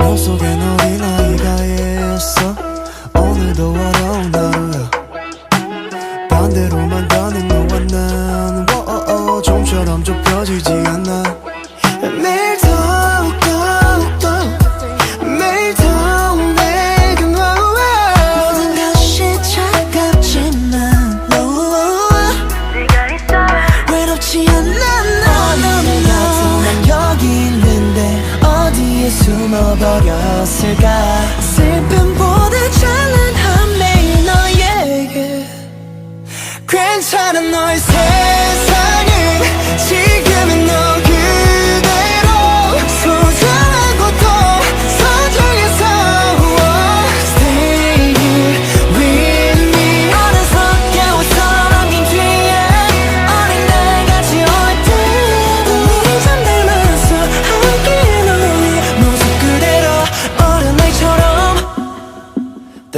몸속엔 어린아이가 있어. 오늘도 와로운 하루야. 반대로만 가는 너와 난 뭐, 어, 어, 좀처럼 좁혀지지 않아. 숨어버렸을까? 슬픔보다 찬란한 매일 너에게. 괜찮은 너의 새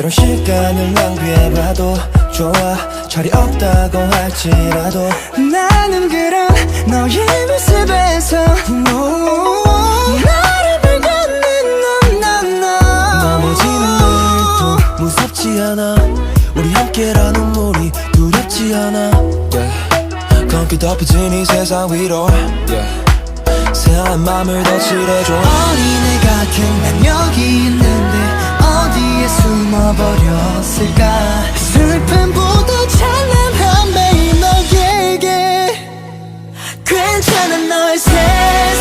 때론 시간을 낭비해봐도 좋아. 철이 없다고 할지라도. 나는 그런 너의 모습에서 나를 불걷는 넌넌너 넘어지는 일도 무섭지 않아. 우리 함께라는 눈물이 두렵지 않아. Yeah. 검게 덮여진 이 세상 위로. Yeah. 맘을 더 칠해줘. 어린애 같은 난 여기 있는데 어디에 숨 버렸을까? 슬픔보다 찬란한 매일 너에게 괜찮은 너의 새